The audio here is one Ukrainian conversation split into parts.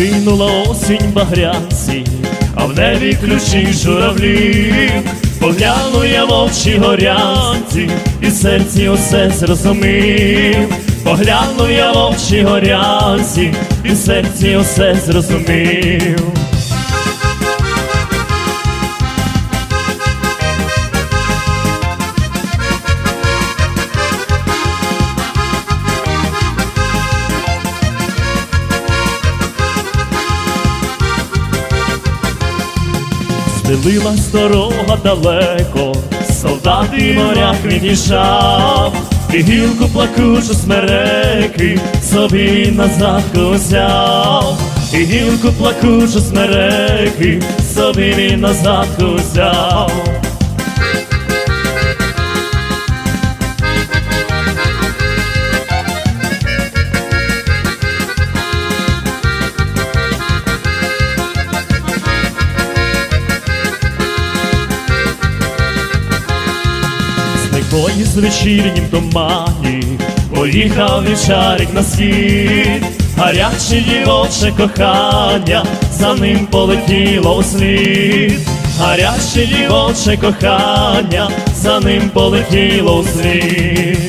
Розкинула осінь багрянці, а в небі ключі журавлі. Погляну я в очі горянці, і серці усе зрозумів. Погляну я в очі горянці, і серці усе зрозумів. Стелилась дорога далеко, солдат і моряк відійшав, і гілку плакучу смереки собі назад взяв, і гілку плакучу смереки собі він назад взяв. Зник з вечірнім тумані, поїхав вівчарик на схід, гаряче дівоче кохання, за ним полетіло услід, гаряче дівоче кохання, за ним полетіло у де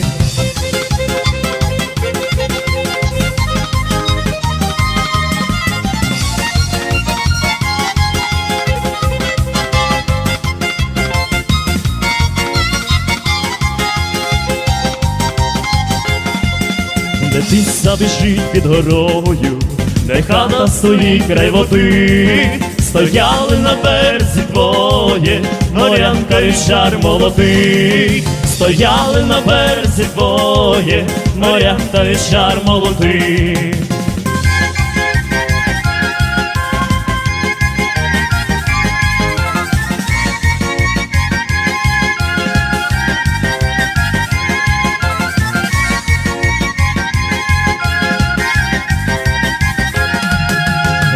тиса біжить під горою, де хата стоїть край води, стояли на березі двоє, морянка і шар молодий, стояли на березі двоє, та і шар молодий.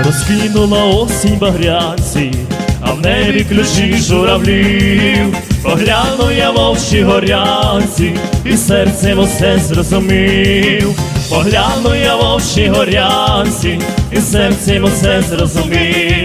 Розкинула осінь багрянці, а в небі ключі журавлів. Погляну я в очі горянці, і серцем усе зрозумів. Погляну я в очі горянці, і серцем усе зрозумів.